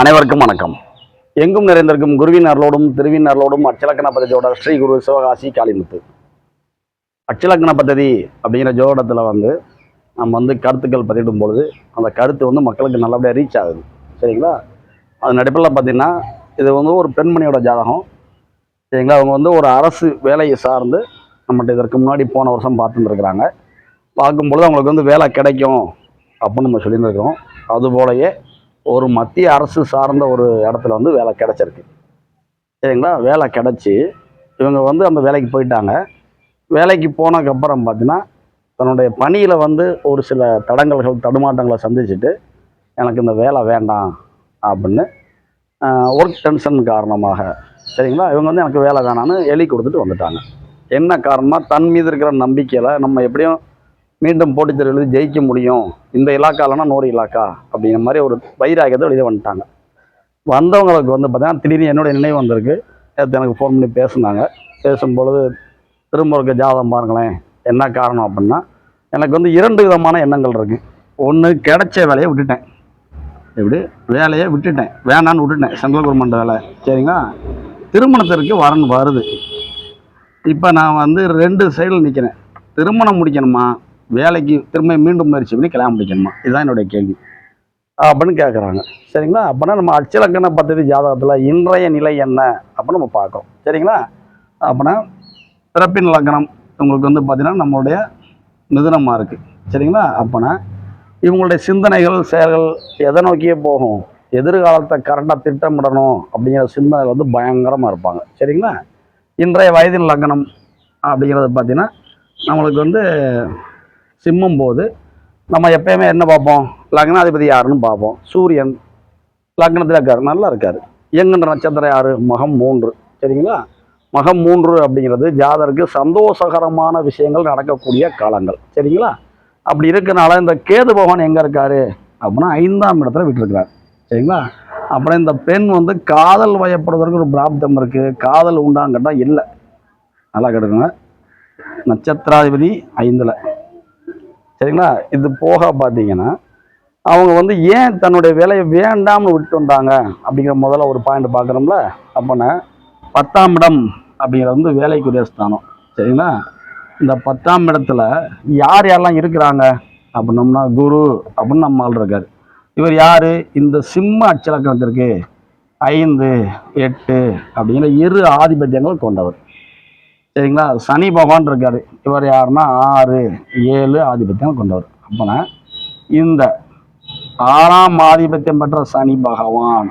அனைவருக்கும் வணக்கம். எங்கும் நிறைந்திருக்கும் குருவின் அருளோடும் திருவின் அருளோடும் அச்சலக்கண பதவியோட ஸ்ரீ குரு சிவகாசி காளிமுத்து. அச்சலக்கண பദ്ധதி அப்படிங்கிற ஜோடத்தில் வந்து நம்ம வந்து கருத்துக்கள் பதிவிடும் பொழுது அந்த கருத்து வந்து மக்களுக்கு நல்லபடியாக ரீச் ஆகுது. சரிங்களா? அது நடிப்பில் பார்த்திங்கன்னா இது வந்து ஒரு பெண்மணியோட ஜாதகம். சரிங்களா? அவங்க வந்து ஒரு அரசு வேலையை சார்ந்து நம்மகிட்ட இதற்கு முன்னாடி போன வருஷம் பார்த்துருந்துருக்குறாங்க. பார்க்கும்பொழுது அவங்களுக்கு வந்து வேலை கிடைக்கும் அப்படின்னு நம்ம சொல்லியிருந்துருக்கோம் அதுபோலயே ஒரு மத்திய அரசு சார்ந்த ஒரு இடத்துல வந்து வேலை கிடச்சிருக்கு. சரிங்களா? வேலை கிடச்சி இவங்க வந்து அந்த வேலைக்கு போயிட்டாங்க. வேலைக்கு போனதுக்கப்புறம் பார்த்தீங்கன்னா தன்னுடைய பணியில் வந்து ஒரு சில தடங்கல்கள் தடுமாட்டங்களை சந்திச்சுட்டு எனக்கு இந்த வேலை வேண்டாம் அப்படின்னு ஒர்க் டென்ஷன் காரணமாக சரிங்களா? இவங்க வந்து எனக்கு வேலை வேணான்னு எழுதி கொடுத்துட்டு வந்துட்டாங்க. என்ன காரணமாக தன் மீது இருக்கிற நம்பிக்கையில் நம்ம எப்படியும் மீண்டும் போட்டித் தேர்வு எழுதி ஜெயிக்க முடியும். இந்த இலாக்காலனா நூறு இலாக்கா? அப்படிங்கிற மாதிரி ஒரு வைராகியத்தை வெளியே வந்துட்டாங்க. வந்தவங்களுக்கு வந்து பார்த்தீங்கன்னா திடீர்னு என்னுடைய நினைவு வந்திருக்கு. நேற்று எனக்கு ஃபோன் பண்ணி பேசுனாங்க. பேசும்பொழுது திரும்ப இருக்க ஜாதகம் பாருங்களேன். என்ன காரணம்? அப்படின்னா எனக்கு வந்து இரண்டு விதமான எண்ணங்கள் இருக்குது ஒன்று கிடைச்ச வேலையை விட்டுட்டேன். எப்படி? வேலையை விட்டுட்டேன். வேணான்னு விட்டுட்டேன். சென்ட்ரல் கவர்மெண்ட் வேலை. சரிங்களா? திருமணத்திற்கு வரன் வருது. இப்போ நான் வந்து ரெண்டு சைடில் நிற்கிறேன் திருமணம் முடிக்கணுமா? வேலைக்கு திரும்ப மீண்டும் முயற்சி பண்ணி கல்யாணம் முடிக்கணுமா இதுதான் என்னுடைய கேள்வி. அப்படின்னு கேட்குறாங்க சரிங்களா? அப்படின்னா நம்ம அச்சலக்கண பദ്ധதி ஜாதகத்தில் இன்றைய நிலை என்ன அப்படின்னு நம்ம பார்க்கோம் சரிங்களா? அப்படின்னா பிறப்பின் லக்கணம் உங்களுக்கு வந்து பார்த்திங்கன்னா நம்மளுடைய மிதுனமாக இருக்குது சரிங்களா? அப்போனா இவங்களுடைய சிந்தனைகள் செயல்கள் எதை நோக்கியே போகும்? எதிர்காலத்தை கரெக்டாக திட்டமிடணும் அப்படிங்கிற சிந்தனைகள் வந்து பயங்கரமாக இருப்பாங்க. சரிங்களா? இன்றைய வயதின் லக்னம் அப்படிங்கிறது பார்த்திங்கன்னா நம்மளுக்கு வந்து சிம்மும் போது நம்ம எப்பயுமே என்ன பார்ப்போம்? லக்னாதிபதி யாருன்னு பார்ப்போம். சூரியன் லக்னத்தில் இருக்கார். நல்லா இருக்கார். எங்கன்ற நட்சத்திரம் யார்? மகம் மூன்று. சரிங்களா? மகம் மூன்று அப்படிங்கிறது ஜாதருக்கு சந்தோஷகரமான விஷயங்கள் நடக்கக்கூடிய காலங்கள். சரிங்களா? அப்படி இருக்கனால இந்த கேது பகவான் எங்கே இருக்காரு? அப்படின்னா ஐந்தாம் இடத்துல விட்டுருக்கிறார். சரிங்களா? அப்புறம் இந்த பெண் வந்து காதல் வயப்படுவதற்கு ஒரு பிராப்தம் இருக்குது காதல் உண்டான்னு கேட்டால் இல்லை. நல்லா கேட்டுக்கோங்க. நட்சத்திராதிபதி ஐந்தில். சரிங்களா? இது போக பார்த்தீங்கன்னா அவங்க வந்து ஏன் தன்னுடைய வேலையை வேண்டாம்னு விட்டு வந்தாங்க? அப்படிங்கிற முதல்ல ஒரு பாயிண்ட் பார்க்குறோம்ல அப்போனா பத்தாம் இடம் அப்படிங்கிறது வந்து வேலைக்குரிய ஸ்தானம். சரிங்களா? இந்த பத்தாம் இடத்துல யார் யாரெல்லாம் இருக்கிறாங்க? அப்படின்னம்னா குரு அப்படின்னு நம்ம ஆள் இருக்கார். இவர் யார்? இந்த சிம்ம அச்சலக்கணத்திற்கு ஐந்து எட்டு அப்படிங்கிற இரு ஆதிபத்தியங்கள் கொண்டவர். சரிங்களா? சனி பகவான் இருக்கார். இவர் யாருன்னா ஆறு ஏழு ஆதிபத்தியம் கொண்டவர். அப்போனா இந்த ஆறாம் ஆதிபத்தியம் பெற்ற சனி பகவான்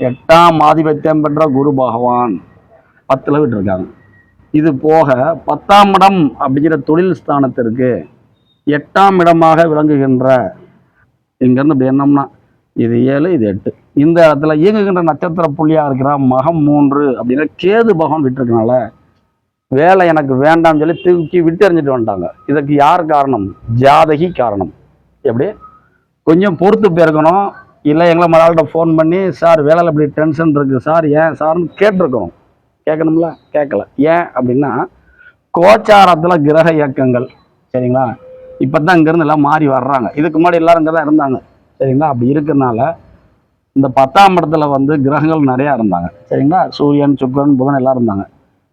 எட்டாம் ஆதிபத்தியம் பெற்ற குரு பகவான் பத்தில் விட்டுருக்காங்க இது போக பத்தாம் இடம் அப்படிங்கிற தொழில் ஸ்தானத்திற்கு எட்டாம் இடமாக விளங்குகின்ற இங்கேருந்து இப்படி என்னம்னா இது ஏழு இது எட்டு. இந்த இடத்துல இயங்குகின்ற நட்சத்திர புள்ளியாக இருக்கிற மகம் மூன்று அப்படிங்கிற கேது பகவான் விட்டுருக்கனால வேலை எனக்கு வேண்டாம்னு சொல்லி தூக்கி விட்டு எறிஞ்சிட்டு வந்துட்டாங்க. இதுக்கு யார் காரணம்? ஜாதகி காரணம். எப்படி? கொஞ்சம் பொறுத்து போயிருக்கணும். இல்லை எங்களை மறாள்கிட்ட ஃபோன் பண்ணி சார் வேலையில் இப்படி டென்ஷன் இருக்குது சார் ஏன் சார்னு கேட்டிருக்கணும். கேட்கணும்ல? கேட்கல. ஏன் அப்படின்னா கோச்சாரத்தில் கிரக இயக்கங்கள் சரிங்களா? இப்போ தான் இங்கேருந்து எல்லாம் மாறி வர்றாங்க. இதுக்கு முன்னாடி எல்லாரும் இங்கே தான் இருந்தாங்க. சரிங்களா? அப்படி இருக்கிறனால இந்த பத்தாம் இடத்துல வந்து கிரகங்கள் நிறையா இருந்தாங்க. சரிங்களா? சூரியன் சுக்கிரன் புதன் எல்லாம் இருந்தாங்க.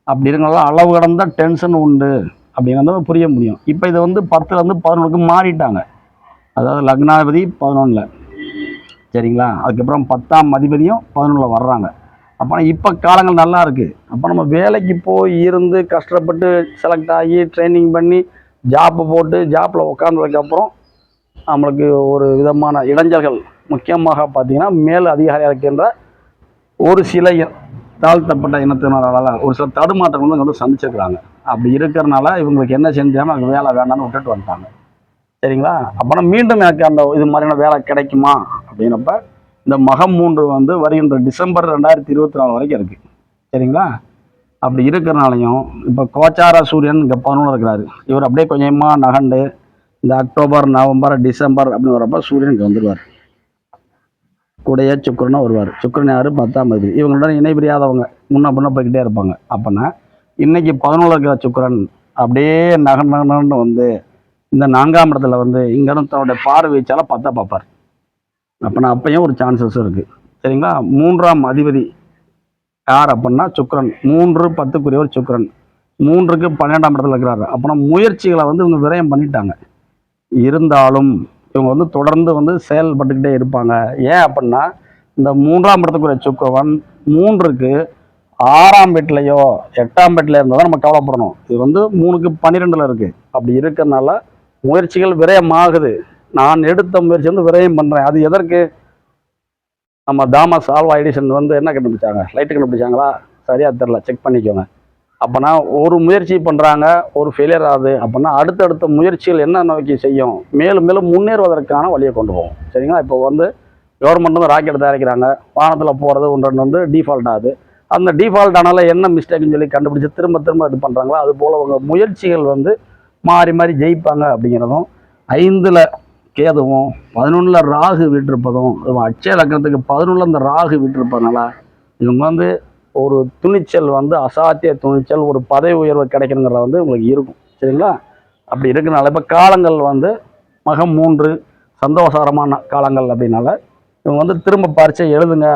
அப்படி இருக்கனால அளவு கடந்த டென்ஷன் உண்டு அப்படிங்கிறத புரிய முடியும். இப்போ இது வந்து பத்துலேருந்து பதினொன்றுக்கு மாறிட்டாங்க. அதாவது லக்னாதிபதி பதினொன்றில். சரிங்களா? அதுக்கப்புறம் பத்தாம் அதிபதியும் பதினொன்றில் வர்றாங்க. அப்போ இப்போ காலங்கள் நல்லா இருக்குது அப்போ நம்ம வேலைக்கு போய் இருந்து கஷ்டப்பட்டு செலக்ட் ஆகி ட்ரைனிங் பண்ணி ஜாப்பு போட்டு ஜாப்பில் உட்காந்ததுக்கப்புறம் நம்மளுக்கு ஒரு விதமான இடைஞ்சல்கள் முக்கியமாக பார்த்தீங்கன்னா மேல் அதிகாரியாக இருக்கின்ற ஒரு சில தாழ்த்தப்பட்ட இனத்தினரால் ஒரு சில தடுமாற்றங்கள் வந்து வந்து சந்திச்சிருக்கிறாங்க. அப்படி இருக்கிறனால இவங்களுக்கு என்ன செஞ்சாமல் அங்கே வேலை வேண்டாம்னு விட்டுட்டு வந்துட்டாங்க. சரிங்களா? அப்புறம் மீண்டும் எனக்கு அந்த இது மாதிரியான வேலை கிடைக்குமா? அப்படின்னப்ப இந்த மகம் மூன்று வந்து வருகின்ற டிசம்பர் ரெண்டாயிரத்தி இருபத்தி நாலு வரைக்கும் இருக்குது சரிங்களா? அப்படி இருக்கிறனாலையும் இப்போ கோச்சார சூரியன் இங்கே பதினொன்று இருக்கிறாரு. இவர் அப்படியே கொஞ்சமாக நகண்டு இந்த அக்டோபர் நவம்பர் டிசம்பர் அப்படின்னு வரப்போ சூரியன் இங்கே வந்துடுவார் கூடயே சுக்கரனும் வருவார். சுக்கரன் யார்? பத்தாம் தேதி இவங்களுடன் இணை பிரியாதவங்க. முன்ன பின்ன போய்கிட்டே இருப்பாங்க. அப்போனா இன்னைக்கு பதினொன்று இருக்கிற சுக்கரன் அப்படியே நக நகன்னு வந்து இந்த நான்காம் இடத்துல வந்து இங்கேருந்து தன்னுடைய பார்வைச்சால பத்தா பார்ப்பார். அப்போனா அப்பையும் ஒரு சான்சஸ் இருக்குது சரிங்களா? மூன்றாம் அதிபதி யார் அப்படின்னா சுக்கரன். மூன்று பத்துக்குரியவர் சுக்கரன். மூன்றுக்கு பன்னெண்டாம் இடத்துல இருக்கிறாரு. அப்போனா முயற்சிகளை வந்து இவங்க விரயம் பண்ணிட்டாங்க. இருந்தாலும் இவங்க வந்து தொடர்ந்து வந்து செயல்பட்டுக்கிட்டே இருப்பாங்க. ஏன் அப்படின்னா இந்த மூன்றாம் இடத்துக்குரிய சுக்கவன் மூன்றுக்கு ஆறாம் வீட்லையோ எட்டாம் வீட்டில் இருந்தால் தான் நம்ம கவலைப்படணும். இது வந்து மூணுக்கு பன்னிரெண்டில் இருக்குது அப்படி இருக்கிறதுனால முயற்சிகள் விரயமாகுது. நான் எடுத்த முயற்சி வந்து விரயம் பண்ணுறேன் அது எதற்கு? நம்ம தாமஸ் ஆல்வா எடிசன் வந்து என்ன கண்டுபிடிச்சாங்க? லைட்டு கண்டுபிடிச்சாங்களா சரியாக தெரில செக் பண்ணிக்கோங்க. அப்போனா ஒரு முயற்சி பண்ணுறாங்க ஒரு ஃபெயிலியர் ஆகுது அப்படின்னா அடுத்தடுத்த முயற்சிகள் என்ன நோக்கி செய்யும்? மேலும் மேலும் முன்னேறுவதற்கான வழியை கொண்டு போகும். சரிங்களா? இப்போ வந்து கவர்மெண்ட் வந்து ராக்கெட் தயாரிக்கிறாங்க. வானத்தில் போகிறது ஒன்று வந்து டிஃபால்ட் ஆகுது அந்த டிஃபால்ட் ஆனால என்ன மிஸ்டேக்குன்னு சொல்லி கண்டுபிடிச்சு திரும்ப திரும்ப இது பண்ணுறாங்களோ அது போல் அவங்க முயற்சிகள் வந்து மாறி மாறி ஜெயிப்பாங்க அப்படிங்கிறதும் ஐந்தில் கேதுவும் பதினொன்றில் ராகு விட்டிருப்பதும் அதுவும் அட்சய லக்னத்துக்கு பதினொன்றில் அந்த ராகு விட்டிருப்பதுனால இவங்க வந்து ஒரு துணிச்சல் வந்து அசாத்திய துணிச்சல் ஒரு பதவி உயர்வு கிடைக்கணுங்கிறத வந்து உங்களுக்கு இருக்கும். சரிங்களா? அப்படி இருக்கனால இப்போ காலங்கள் வந்து மகம் மூன்று சந்தோஷகரமான காலங்கள் அப்படின்னால இவங்க வந்து திரும்ப பரிச்சை எழுதுங்க.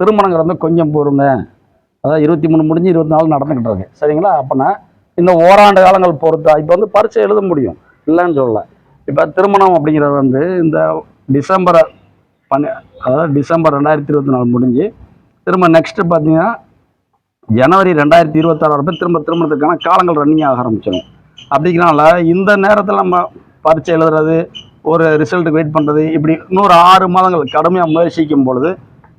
திருமணங்கிறது வந்து கொஞ்சம் பொறுங்க அதாவது இருபத்தி மூணு முடிஞ்சு இருபத்தி நாலு நடந்துக்கிட்டு இருக்கு. சரிங்களா? அப்போனா இந்த ஓராண்டு காலங்கள் பொறுத்தா இப்போ வந்து பரிச்சை எழுத முடியும். இல்லைன்னு சொல்லலை. இப்போ திருமணம் அப்படிங்கிறது வந்து இந்த டிசம்பரை பன்னெ அதாவது டிசம்பர் ரெண்டாயிரத்தி இருபத்தி நாலு முடிஞ்சு திரும்ப நெக்ஸ்ட்டு பார்த்தீங்கன்னா ஜனவரி ரெண்டாயிரத்தி இருபத்தாறு வரப்போ திரும்ப திருமணத்துக்கான காலங்கள் ரன்னிங் ஆக ஆரம்பிச்சிடும். அப்படிங்கிறனால இந்த நேரத்தில் நம்ம பரீட்சை எழுதுறது ஒரு ரிசல்ட்டுக்கு வெயிட் பண்ணுறது இப்படி இன்னொரு ஆறு மாதங்கள் கடுமையாக முயற்சிக்கும் பொழுது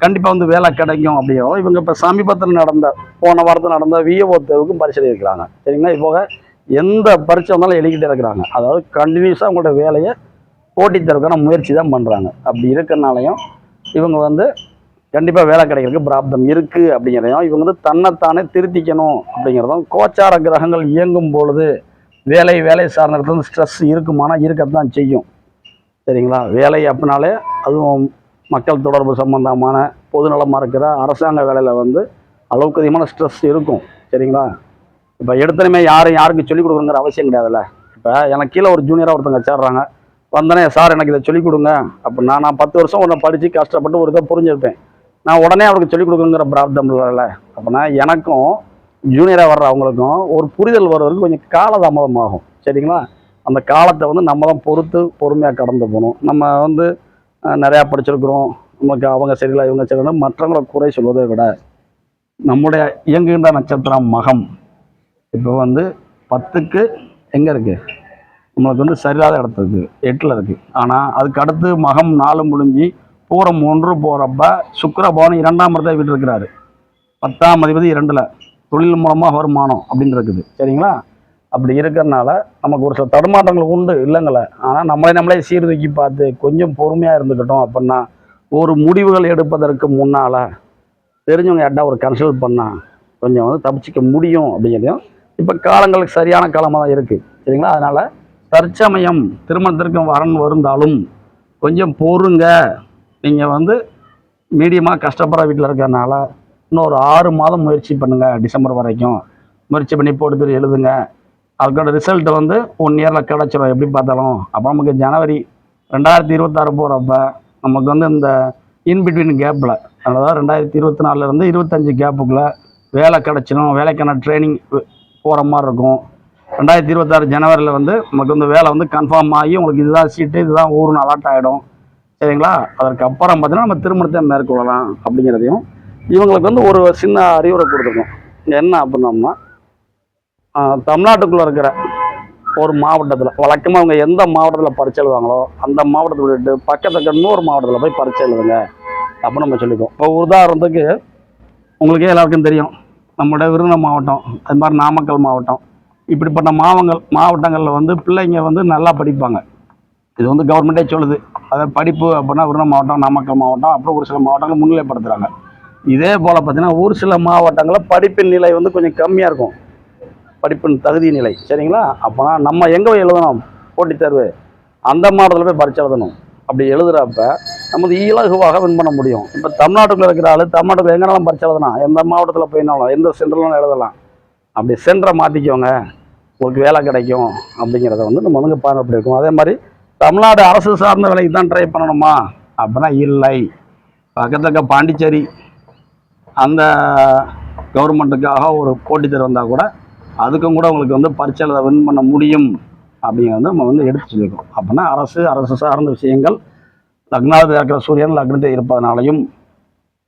கண்டிப்பாக வந்து வேலை கிடைக்கும் அப்படிங்கிறோம் இவங்க இப்போ சமீபத்தில் நடந்த போன வாரத்தில் நடந்த விஏஓ தேர்வுக்கும் பரிசீலனை இருக்கிறாங்க. சரிங்களா? இப்போ எந்த பரீட்சை வந்தாலும் எழுதிக்கிட்டே இருக்கிறாங்க. அதாவது கண்டினியூஸாக அவங்களோட வேலையை போட்டித் தேர்வுக்கான முயற்சி தான் பண்ணுறாங்க அப்படி இருக்கிறனாலையும் இவங்க வந்து கண்டிப்பாக வேலை கிடைக்கிறதுக்கு பிராப்தம் இருக்குது அப்படிங்கிறதையும் இவங்க வந்து தன்னைத்தானே திருத்திக்கணும் அப்படிங்கிறதும் கோச்சார கிரகங்கள் இயங்கும் பொழுது வேலை வேலை சார்ந்த வந்து ஸ்ட்ரெஸ் இருக்குமானா இருக்கத்தான் செய்யும். சரிங்களா? வேலை அப்படின்னாலே அதுவும் மக்கள் தொடர்பு சம்பந்தமான பொதுநலமாக இருக்கிற அரசாங்க வேலையில் வந்து அளவுக்கு அதிகமான ஸ்ட்ரெஸ் இருக்கும். சரிங்களா? இப்போ எடுத்தனமே யாரும் யாருக்கும் சொல்லிக் கொடுக்குங்கிற அவசியம் கிடையாதுல்ல. இப்போ எனக்கு கீழே ஒரு ஜூனியராக ஒருத்தவங்க சேர்றாங்க வந்தனே சார் எனக்கு இதை சொல்லிக் கொடுங்க. அப்படின்னா நான் பத்து வருஷம் ஒன்று படித்து கஷ்டப்பட்டு ஒரு இதை புரிஞ்சிருப்பேன் நான் உடனே அவருக்கு சொல்லிக் கொடுக்கணுங்கிற பிராப்தம் இல்லைல்ல அப்படின்னா எனக்கும் ஜூனியராக வர்ற அவங்களுக்கும் ஒரு புரிதல் வர்றதுக்கு கொஞ்சம் காலதாமதம் ஆகும் சரிங்களா? அந்த காலத்தை வந்து நம்ம தான் பொறுத்து பொறுமையாக கடந்து போகணும். நம்ம வந்து நிறையா படிச்சிருக்கிறோம். நமக்கு அவங்க சரியில்லை இவங்க சரியில்லை மற்றவங்களை குறை சொல்வதை விட நம்முடைய இயங்குகின்ற நட்சத்திரம் மகம். இப்போ வந்து பத்துக்கு எங்கே இருக்குது நம்மளுக்கு வந்து சரியில்லாத இடத்துக்கு எட்டில் இருக்குது ஆனால் அதுக்கு அடுத்து மகம் நாலு முடிஞ்சு பூரம் ஒன்று போகிறப்ப சுக்கிர பவன் இரண்டாம் இடத்தை விட்டு இருக்கிறாரு பத்தாம் அதிபதி இரண்டில் தொழில் மூலமாக வருமானம் அப்படின்னு இருக்குது. சரிங்களா? அப்படி இருக்கிறனால நமக்கு ஒரு சில தடுமாற்றங்கள் உண்டு இல்லைங்களே? ஆனால் நம்மளே நம்மளே சீர்தூக்கி பார்த்து கொஞ்சம் பொறுமையாக இருந்துக்கிட்டோம் அப்படின்னா ஒரு முடிவுகள் எடுப்பதற்கு முன்னால் தெரிஞ்சவங்க யார்ட்டா ஒரு கன்சல்ட் பண்ணால் கொஞ்சம் வந்து தப்பிச்சிக்க முடியும் அப்படிங்கிறதையும் இப்போ காலங்களுக்கு சரியான காலமாக தான் இருக்குது சரிங்களா? அதனால் தற்சமயம் திருமணத்திற்கு வரன் வருந்தாலும் கொஞ்சம் பொறுங்க. நீங்கள் வந்து மீடியமாக கஷ்டப்படுற வீட்டில் இருக்கிறனால இன்னும் ஒரு ஆறு மாதம் முயற்சி பண்ணுங்கள் டிசம்பர் வரைக்கும். முயற்சி பண்ணி போட்டு எழுதுங்க. அதுக்கான ரிசல்ட் வந்து ஒன் இயரில் கிடச்சிரும். எப்படி பார்த்தாலும். அப்போ நமக்கு ஜனவரி ரெண்டாயிரத்தி இருபத்தாறு போகிறப்ப நமக்கு வந்து இந்த இன்பிட்வீன் கேப்பில் அதாவது ரெண்டாயிரத்தி இருபத்தி நாலுலேருந்து இருபத்தஞ்சி கேப்புக்குள்ளே வேலை கிடச்சிடும் வேலைக்கான ட்ரைனிங் போகிற மாதிரி இருக்கும். ரெண்டாயிரத்தி இருபத்தாறு ஜனவரியில் வந்து நமக்கு வந்து வேலை வந்து கன்ஃபார்ம் ஆகி உங்களுக்கு இதுதான் சீட்டு இதுதான் ஊருன்னு அலாட் ஆகிடும் சரிங்களா? அதற்கு அப்புறம் பார்த்தீங்கன்னா நம்ம திருமணத்தை மேற்கொள்ளலாம் அப்படிங்கிறதையும் இவங்களுக்கு வந்து ஒரு சின்ன அறிவுரை கொடுத்துருக்கோம். என்ன அப்படின்னோம்னா தமிழ்நாட்டுக்குள்ளே இருக்கிற ஒரு மாவட்டத்தில் வழக்கமாக அவங்க எந்த மாவட்டத்தில் பரிச்சை எழுதுவாங்களோ அந்த மாவட்டத்தை விட்டுட்டு பக்கத்துக்கு இன்னொரு மாவட்டத்தில் போய் பரிச்சை எழுதுங்க அப்படின்னு நம்ம சொல்லிக்குவோம். இப்போ உதாரணத்துக்கு உங்களுக்கே எல்லாருக்கும் தெரியும் நம்மளோட விருதுநகர் மாவட்டம் அது மாதிரி நாமக்கல் மாவட்டம் இப்படிப்பட்ட மாவங்கள் மாவட்டங்களில் வந்து பிள்ளைங்க வந்து நல்லா படிப்பாங்க. இது வந்து கவர்மெண்ட்டே சொல்லுது. அதாவது படிப்பு அப்படின்னா விருதுநகர் மாவட்டம் நாமக்கல் மாவட்டம் அப்புறம் ஒரு சில மாவட்டங்கள் முன்னிலைப்படுத்துகிறாங்க இதே போல் பார்த்தீங்கன்னா ஒரு சில மாவட்டங்களில் படிப்பின் நிலை வந்து கொஞ்சம் கம்மியாக இருக்கும். படிப்பின் தகுதி நிலை. சரிங்களா? அப்போனா நம்ம எங்கே போய் எழுதணும்? போட்டித் தேர்வு. அந்த மாவட்டத்தில் போய் பரிச்சை எழுதணும். அப்படி எழுதுகிறப்ப நமது இலகுவாக வின் பண்ண முடியும். இப்போ தமிழ்நாட்டுக்குள்ள இருக்கிற ஆள் தமிழ்நாட்டுக்குள்ள எங்கனாலும் பரிச்சை எழுதலாம். எந்த மாவட்டத்தில் போயினாலும் எந்த சென்டர்லாம் எழுதலாம். அப்படி சென்டரை மாற்றிக்கோங்க உங்களுக்கு வேலை கிடைக்கும். அப்படிங்கிறத வந்து நம்ம வந்து பார்க்கப்படி இருக்கும். அதே மாதிரி தமிழ்நாடு அரசு சார்ந்த வேலைக்கு தான் ட்ரை பண்ணணுமா? அப்படின்னா இல்லை. பக்கத்தக்க இருக்க பாண்டிச்சேரி அந்த கவர்மெண்ட்டுக்காக ஒரு போட்டித் வந்தால் கூட அதுக்கும் கூட உங்களுக்கு வந்து பரீட்சையில் வின் பண்ண முடியும் அப்படிங்கிறத நம்ம வந்து எடுத்து சொல்லியிருக்கோம் அப்படின்னா அரசு அரசு சார்ந்த விஷயங்கள் லக்னாவது இருக்கிற சூரியன் லக்னத்தை இருப்பதனாலையும்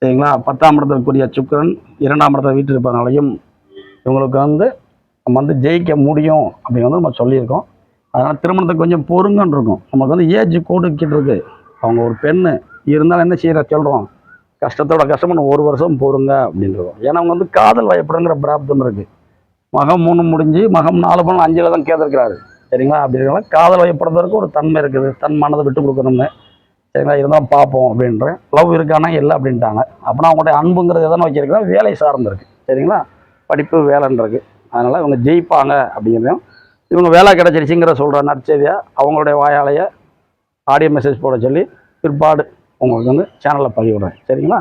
சரிங்களா? பத்தாம் இடத்துக்குரிய சுக்கிரன் இரண்டாம் இடத்துல வீட்டில் இருப்பதனாலையும் இவங்களுக்கு வந்து நம்ம வந்து ஜெயிக்க முடியும் அப்படிங்கிறது நம்ம சொல்லியிருக்கோம். அதனால் திருமணத்தை கொஞ்சம் பொறுங்கன்னு இருக்கும். நமக்கு வந்து ஏஜ் கூடுக்கிட்டு இருக்கு. அவங்க ஒரு பெண்ணு இருந்தாலும் என்ன செய்கிற சொல்கிறோம் கஷ்டத்தோட கஷ்டமான ஒரு வருஷம் பொறுங்க அப்படின்றோம் ஏன்னா அவங்க வந்து காதல் வயப்படுங்கிற பிராப்தம் இருக்குது மகம் மூணு முடிஞ்சு மகம் நாலு பணம் அஞ்சில் தான் கேட்டிருக்கிறாரு. சரிங்களா? அப்படி இருக்கலாம் காதல் வயப்படுறதுக்கு ஒரு தன்மை இருக்குது. தன் மனதை விட்டு கொடுக்கணும்னு. சரிங்களா? இருந்தால் பார்ப்போம் அப்படின்றேன் லவ் இருக்கானா? இல்லை அப்படின்ட்டாங்க. அப்படின்னா அவங்களுடைய அன்புங்கிறது எதனா வச்சிருக்கா வேலை சார்ந்திருக்கு சரிங்களா? படிப்பு வேலைன்றிருக்கு அதனால் இவங்க ஜெயிப்பாங்க அப்படிங்கிறதையும் இவங்க வேலை கிடச்சிருச்சுங்கிற சொல்கிற நற்செய்தியை அவங்களுடைய வாயாலேயே ஆடியோ மெசேஜ் போட சொல்லி பிற்பாடு உங்களுக்கு வந்து சேனலில் பதிவிடுறேன். சரிங்களா?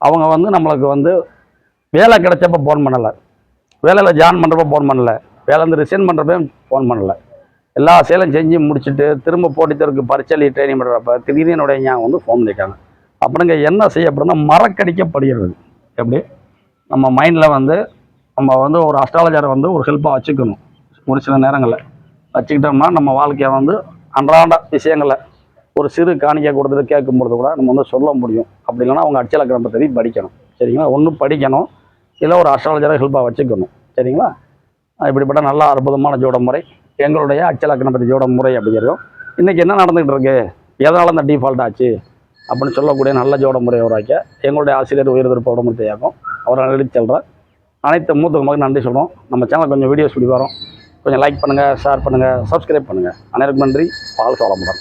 அவங்க வந்து நம்மளுக்கு வந்து வேலை கிடைச்சப்ப ஃபோன் பண்ணலை. வேலையில் ஜாயின் பண்ணுறப்ப ஃபோன் பண்ணலை. வேலை வந்து ரிசைன் பண்ணுறப்ப ஃபோன் பண்ணலை. எல்லா செயலும் செஞ்சு முடிச்சுட்டு திரும்ப போட்டித்தருக்கு பரிச்சலி ட்ரைனிங் பண்ணுறப்ப திடீர்னு என்னுடைய ஞாபகம் வந்து ஃபோன் பண்ணியிருக்காங்க அப்படிங்க என்ன செய்யப்படுதுன்னா மறக்கடிக்கப்படுகிறது. எப்படி? நம்ம மைண்டில் வந்து நம்ம வந்து ஒரு அஸ்ட்ராலஜரை வந்து ஒரு ஹெல்ப்பாக வச்சுக்கணும். ஒரு சில நேரங்களில். வச்சுக்கிட்டோம்னா நம்ம வாழ்க்கையை வந்து அன்றாட விஷயங்களை ஒரு சிறு காணிக்கை கொடுத்துட்டு கேட்கும்பொழுது கூட நம்ம வந்து சொல்ல முடியும். அப்படி இல்லைன்னா அவங்க அச்சலக்கிரமத்தை பற்றி படிக்கணும். சரிங்களா? ஒன்றும் படிக்கணும். இல்லை ஒரு அஸ்ட்ராலஜராக ஹெல்ப்பாக வச்சுக்கணும். சரிங்களா? இப்படிப்பட்ட நல்ல அற்புதமான ஜோட முறை. எங்களுடைய அச்சலக்கணபதி ஜோட முறை அப்படிங்கிறதும் இன்றைக்கி என்ன நடந்துகிட்டு இருக்கு? எதனால் அந்த டிஃபால்ட் ஆச்சு? அப்படின்னு சொல்லக்கூடிய நல்ல ஜோட முறையை உருவாக்க எங்களுடைய ஆசிரியர் உயர் திருப்ப உடம்பு யாக்கும் அவரை எழுதி செல்கிறேன் அனைத்து மூத்த மக்கள் நன்றி சொல்கிறோம் நம்ம சேனல் கொஞ்சம் வீடியோஸ் இப்படி வரோம் கொஞ்சம் லைக் பண்ணுங்கள் ஷேர் பண்ணுங்கள் சப்ஸ்கிரைப் பண்ணுங்கள் அனைவருக்கும் நன்றி. பால் சோழமுடன்